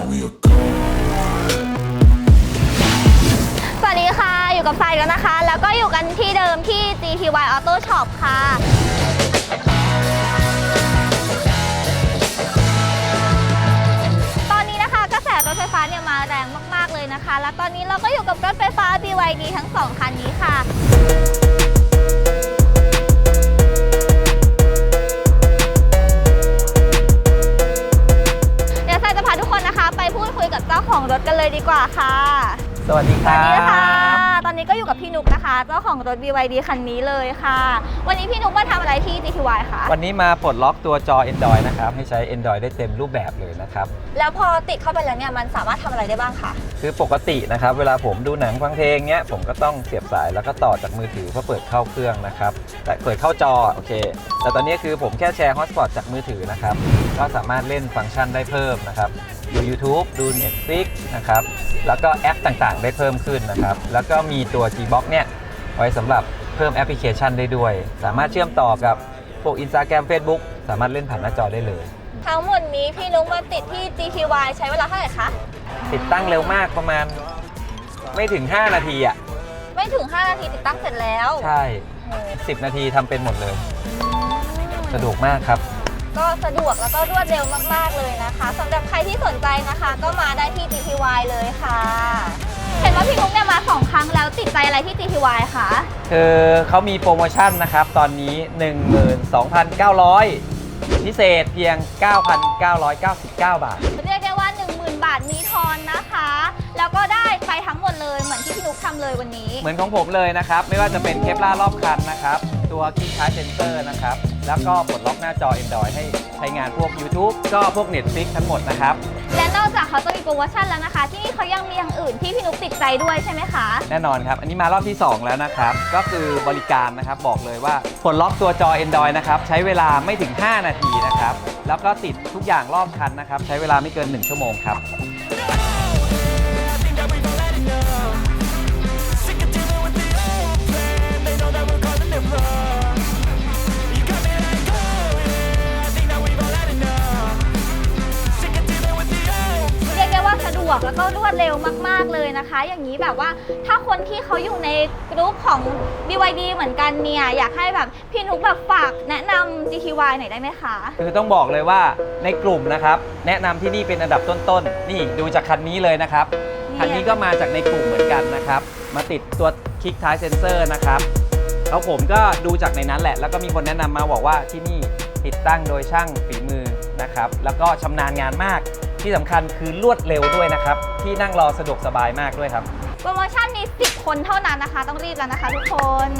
call me a god. สวัสดีค่ะ อยู่กับทรายแล้วนะคะ แล้วก็อยู่กันที่เดิมที่ GTY Auto Shop ค่ะ ตอนนี้นะคะกระแสรถไฟฟ้าเนี่ยมาแรงมาก ๆ เลยนะคะ และตอนนี้เราก็อยู่กับรถไฟฟ้า BYD ทั้งสองคันนี้ค่ะ กับเจ้าของรถกันเลยดีกว่าค่ะสวัสดีคสวัรัสบดีค่ะ ตอนนี้ก็อยู่กับพี่นุกนะคะ เจ้าของรถ BYD คันนี้เลยค่ะ วันนี้พี่นุกมาทำอะไรที่ GTY คะวันนี้มาปลดล็อกตัวจอ Android นะครับ ให้ใช้ Android ได้เต็มรูปแบบเลยนะครับ แล้วพอติดเข้าไปแล้วเนี่ยมันสามารถทำอะไรได้บ้างคะคือปกตินะครับ เวลาผมดูหนังฟังเพลงเนี้ย ผมก็ต้องเสียบสายแล้วก็ต่อจากมือถือเพื่อเปิดเข้าเครื่องนะครับ แต่เปิดเข้าจอ โอเค แต่ตอนนี้คือผมแค่แชร์ฮอตสปอตจากมือถือนะครับ ก็สามารถเล่นฟังก์ชันได้เพิ่มนะครับ ดู YouTube ดู Netflix นะครับ แล้วก็แอปต่างๆ ได้เพิ่มขึ้นนะครับ แล้วก็มีตัว Gbox เนี่ย ไว้สำหรับเพิ่มแอปพลิเคชันได้ด้วย สามารถเชื่อมต่อกับพวก Instagram Facebook สามารถเล่นผ่านหน้าจอได้เลย ทั้งหมดนี้พี่นุกมาติดที่ GTY ใช้เวลาเท่าไหร่คะ ติดตั้งเร็วมากประมาณไม่ถึง 5 นาทีอะ ไม่ถึง 5 นาทีติดตั้งเสร็จแล้วใช่โอ้โห10 นาทีทำเป็นหมดเลย สะดวกมากครับ ก็สะดวกแล้วก็รวดเร็วมาก ๆ เลยนะคะสำหรับใครที่สนใจนะคะ ก็มาได้ที่ GTY เลยค่ะ เห็นว่าพี่นุกเนี่ยมาสองครั้งแล้วติดใจอะไรที่ GTY คะคือเขามีโปรโมชั่นนะครับ ตอนนี้ 12,900 พิเศษเพียง 9,999 บาท เรียกได้ว่า 10,000 บาทมีทอนนะคะ แล้วก็ได้ไปทั้งหมดเลยเหมือนที่พี่นุกทำเลยวันนี้ เหมือนของผมเลยนะครับ ไม่ว่าจะเป็นเคปลารอบคันนะครับ ตัวคีย์ชาร์จเซนเซอร์นะครับ แล้วก็ปลดล็อกหน้าจอ Android ให้ใช้งานพวก YouTube ก็พวก Netflix ทั้งหมดนะครับ และนอกจากเขาจะมีโปรโมชั่นแล้วนะคะ ที่นี่เขายังมีอย่างอื่นที่พี่นุกติดใจด้วยใช่ไหมคะ แน่นอนครับ อันนี้มารอบที่ 2 แล้วนะครับ ก็คือบริการนะครับบอกเลยว่าปลดล็อกตัวจอ Android นะครับ ใช้เวลาไม่ถึง 5 นาทีนะครับ แล้วก็ติดทุกอย่างรอบคันนะครับ ใช้เวลาไม่เกิน 1 ชั่วโมงครับ ได้ว่าสะดวกแล้วก็รวดเร็วมากๆเลยนะคะ อย่างนี้แบบว่าถ้าคนที่เขาอยู่ในกรุ๊ปของ BYD เหมือนกันเนี่ย อยากให้แบบพี่นุกแบบฝากแนะนำ GTY หน่อยได้ไหมคะ คือต้องบอกเลยว่าในกลุ่มนะครับ แนะนำที่นี่เป็นอันดับต้นๆ นี่ดูจากคันนี้เลยนะครับ คันนี้ก็มาจากในกลุ่มเหมือนกันนะครับ มาติดตัวคลิกท้ายเซนเซอร์นะครับแล้วผมก็ดูจากในนั้นแหละ แล้วก็มีคนแนะนำมาบอกว่าที่นี่ติดตั้งโดยช่างฝีมือนะครับ แล้วก็ชำนาญงานมาก ที่สำคัญคือรวดเร็วด้วยนะครับ ที่นั่งรอสะดวกสบายมากด้วยครับ โปรโมชั่นมี 10 คนเท่านั้นนะคะ ต้องรีบแล้วนะคะทุกคน